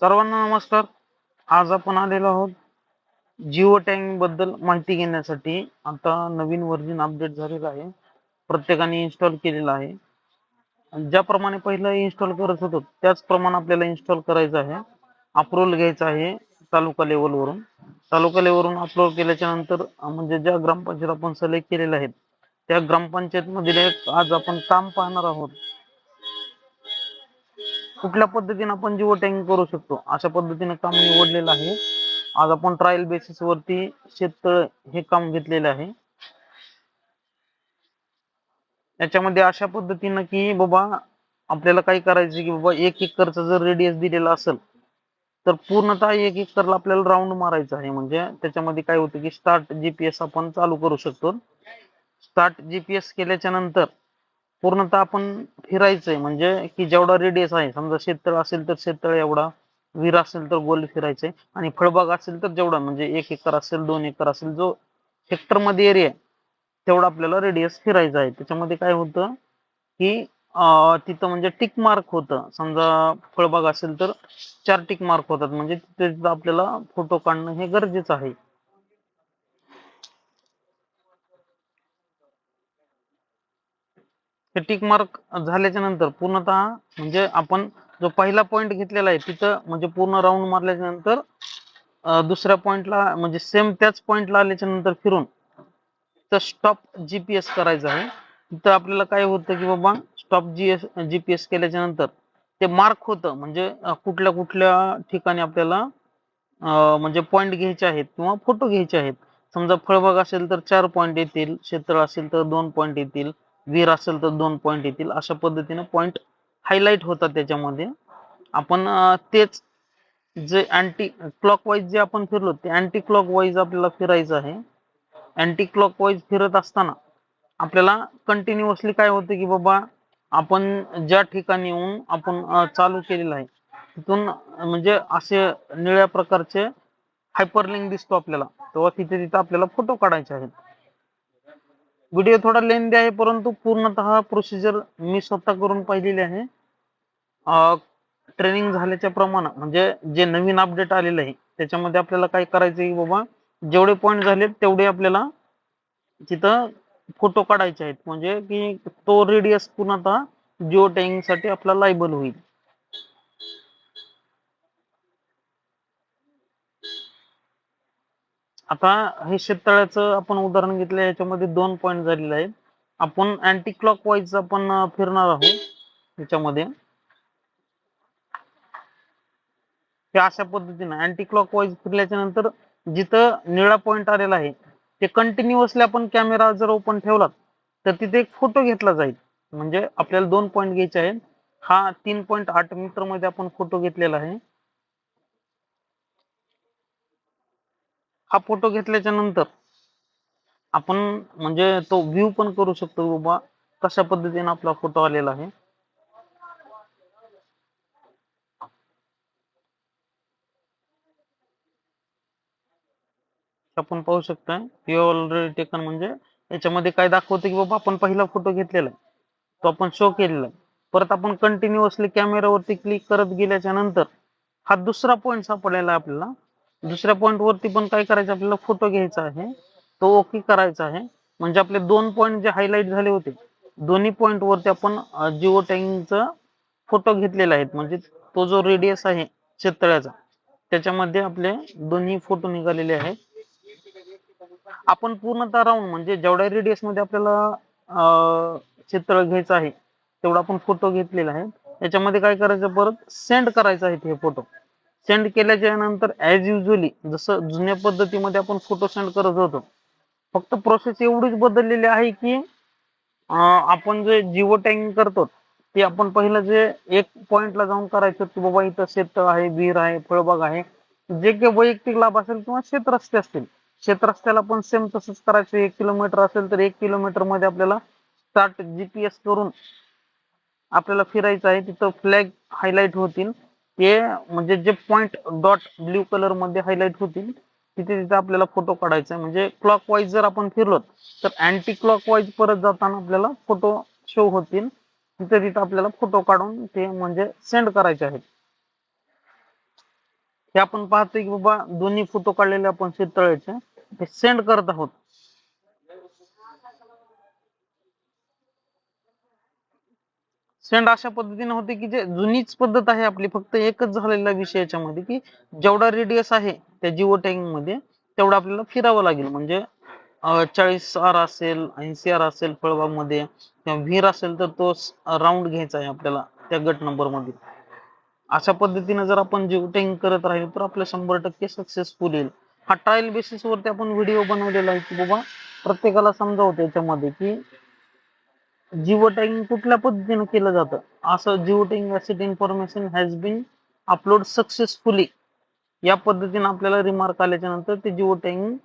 सर्वांना नमस्कार. आज आपण आलेलो आहोत जिओ टँगबद्दल माहिती घेण्यासाठी. आता नवीन व्हर्जन अपडेट झालेलं आहे. प्रत्येकाने इन्स्टॉल केलेलं आहे. ज्याप्रमाणे पहिलं इन्स्टॉल करत होतो त्याचप्रमाणे आपल्याला इन्स्टॉल करायचं आहे. अप्रूव्हल घ्यायचं आहे तालुका लेवलवरून तालुका लेवलवरून अपलोड केल्याच्यानंतर म्हणजे ज्या ग्रामपंचायत आपण सिलेक्ट केलेल्या आहेत त्या ग्रामपंचायत मधील एक आज आपण काम पाहणार आहोत. कुठल्या पद्धतीने आपण जिओ टँग करू शकतो? अशा पद्धतीने काम निवडलेलं आहे. आज आपण ट्रायल बेसिस वरती शेततळ हे काम घेतलेलं आहे. याच्यामध्ये अशा पद्धतीनं की बाबा आपल्याला काय करायचं की बाबा एक एकरचा जर रेडियस दिलेला असेल तर पूर्णतः एक एकरला आपल्याला राऊंड मारायचं आहे. म्हणजे त्याच्यामध्ये काय होतं की स्टार्ट जीपीएस आपण चालू करू शकतो. स्टार्ट जीपीएस केल्याच्यानंतर पूर्णतः आपण फिरायचंय. म्हणजे की जेवढा रेडियस आहे समजा शेततळ असेल तर शेततळ एवढा विहीर असेल तर गोल फिरायचंय. आणि फळबाग असेल तर जेवढा म्हणजे एक एकर असेल दोन एकर असेल जो हेक्टरमध्ये एरिया आहे तेवढा आपल्याला रेडियस फिरायचा आहे. त्याच्यामध्ये काय होतं की तिथं म्हणजे टिक मार्क होतं. समजा फळबाग असेल तर चार टिक मार्क होतात. म्हणजे तिथे तिथं आपल्याला फोटो काढणं हे गरजेचं आहे. हे टिक मार्क झाल्याच्यानंतर पूर्णतः म्हणजे आपण जो पहिला पॉइंट घेतलेला आहे तिथं म्हणजे पूर्ण राऊंड मारल्याच्या नंतर दुसऱ्या पॉइंटला म्हणजे सेम त्याच पॉइंटला आल्याच्यानंतर फिरून तर स्टॉप जीपीएस करायचं आहे. तिथं आपल्याला काय होतं की बाबा स्टॉप जीएस जीपीएस केल्याच्यानंतर ते मार्क होतं. म्हणजे कुठल्या कुठल्या ठिकाणी आपल्याला म्हणजे पॉइंट घ्यायचे आहेत किंवा फोटो घ्यायचे आहेत. समजा फळबाग असेल तर चार पॉइंट येतील क्षेत्र असेल तर दोन पॉइंट येतील. वीर असेल तर दोन पॉइंट येतील. अशा पद्धतीने पॉईंट हायलाइट होतात त्याच्यामध्ये. आपण तेच जे अँटी क्लॉकवाईज जे आपण फिरलो ते अँटी क्लॉकवाईज आपल्याला फिरायचं आहे. अँटी क्लॉकवाईज फिरत असताना आपल्याला कंटिन्युअसली काय होतं की बाबा आपण ज्या ठिकाणी येऊन आपण चालू केलेलं आहे तिथून म्हणजे असे निळ्या प्रकारचे हायपरलिंक दिसतो आपल्याला. तेव्हा तिथे तिथे आपल्याला फोटो काढायचे आहेत. व्हिडिओ थोडा लेंदी आहे परंतु पूर्णतः प्रोसिजर मी स्वतः करून पाहिलेली आहे. ट्रेनिंग झाल्याच्या प्रमाण म्हणजे जे नवीन अपडेट आलेलं आहे त्याच्यामध्ये आपल्याला काय करायचं की बाबा जेवढे पॉईंट झाले तेवढे आपल्याला तिथं फोटो काढायचे आहेत. म्हणजे की तो रेडियस पूर्णतः जिओ टँगसाठी आपला लायबल होईल. आता हे शेततळ्याचं आपण उदाहरण घेतलं याच्यामध्ये दोन पॉईंट झालेले आहेत. आपण अँटी क्लॉक वाईज आपण फिरणार आहोत याच्यामध्ये. हे अशा पद्धतीने अँटी क्लॉक वाईज फिरल्याच्या नंतर जिथं निळा पॉईंट आलेला आहे ते कंटिन्युअसली आपण कॅमेरा जर ओपन ठेवला तर तिथे एक फोटो घेतला जाईल. म्हणजे आपल्याला दोन पॉईंट घ्यायचे आहेत. हा तीन पॉईंट आठ मीटरमध्ये आपण फोटो घेतलेला आहे. हा फोटो घेतल्याच्या नंतर आपण म्हणजे तो व्ह्यू पण करू शकतो बाबा कशा पद्धतीने आपला फोटो आलेला आहे. आपण पाहू शकता ऑलरेडी टेकन म्हणजे याच्यामध्ये काय दाखवतं की बाबा आपण पहिला फोटो घेतलेला आहे. तो आपण शो केलेला आहे. परत आपण कंटिन्युअसली कॅमेरावरती क्लिक करत गेल्याच्यानंतर हा दुसरा पॉईंट सापडलेला आपल्याला दुसऱ्या पॉईंट वरती पण काय करायचं आपल्याला फोटो घ्यायचा आहे. तो ओके करायचा आहे. म्हणजे आपले दोन पॉईंट जे हायलाइट झाले होते दोन्ही पॉईंट वरती आपण जिओ टँगचा फोटो घेतलेला आहे म्हणजे तो जो रेडियस आहे शेततळ्याचा त्याच्यामध्ये आपले दोन्ही फोटो निघालेले आहेत. आपण पूर्णतः राऊंड म्हणजे जेवढ्या रेडियसमध्ये आपल्याला चित्र घ्यायचं आहे तेवढा आपण फोटो घेतलेला आहे. याच्यामध्ये काय करायचं परत सेंड करायचं आहे हे फोटो सेंड केल्याच्यानंतर ऍज युजली जसं जुन्या पद्धतीमध्ये आपण फोटो सेंड करत होतो फक्त प्रोसेस एवढीच बदललेली आहे की आपण जे जिओ टॅगिंग करतो ते आपण पहिलं जे एक पॉइंटला जाऊन करायचं की बाबा इथं शेत आहे विहीर आहे फळबाग आहे जे काही वैयक्तिक लाभ असेल किंवा शेत रस्ते असतील शेत रस्त्याला पण सेम तसंच करायचं. एक किलोमीटर असेल तर एक किलोमीटरमध्ये आपल्याला स्टार्ट जीपीएस करून आपल्याला फिरायचं आहे तिथं फ्लॅग हायलाइट होतील. ते म्हणजे जे पॉइंट डॉट ब्ल्यू कलरमध्ये हायलाइट होतील तिथे तिथे आपल्याला फोटो काढायचा आहे म्हणजे क्लॉक वाईज जर आपण फिरलो तर अँटी क्लॉक वाईज परत जाताना आपल्याला फोटो शो होतील. तिथे तिथे आपल्याला फोटो काढून ते म्हणजे सेंड करायचे आहेत. हे आपण पाहतोय की बाबा दोन्ही फोटो काढलेले आपण शेततळ्याचे ते सेंड करत आहोत. सेंड अशा पद्धतीने होते की जे जुनीच पद्धत आहे आपली फक्त एकच झालेला विषय याच्यामध्ये की जेवढा रेडियस आहे त्या जिओ टँकमध्ये तेवढं आपल्याला फिरावं लागेल. म्हणजे चाळीस आर असेल ऐंशी आर असेल फळबागमध्ये किंवा व्हीर असेल तर तो राऊंड घ्यायचा आहे आपल्याला त्या गट नंबरमध्ये अशा पद्धतीने जर आपण जिओ टँक करत राहिलो तर आपलं शंभर टक्के सक्सेसफुल येईल. हा ट्रायल बेसिस वरती आपण व्हिडिओ बनवलेला आहे की बाबा प्रत्येकाला समजावतो याच्यामध्ये की जिओ टॅगिंग कुठल्या पद्धतीने केलं जातं? असं geo tagging asset information has been upload successfully या पद्धतीने आपल्याला रिमार्क आल्याच्यानंतर ते जिओ टॅगिंग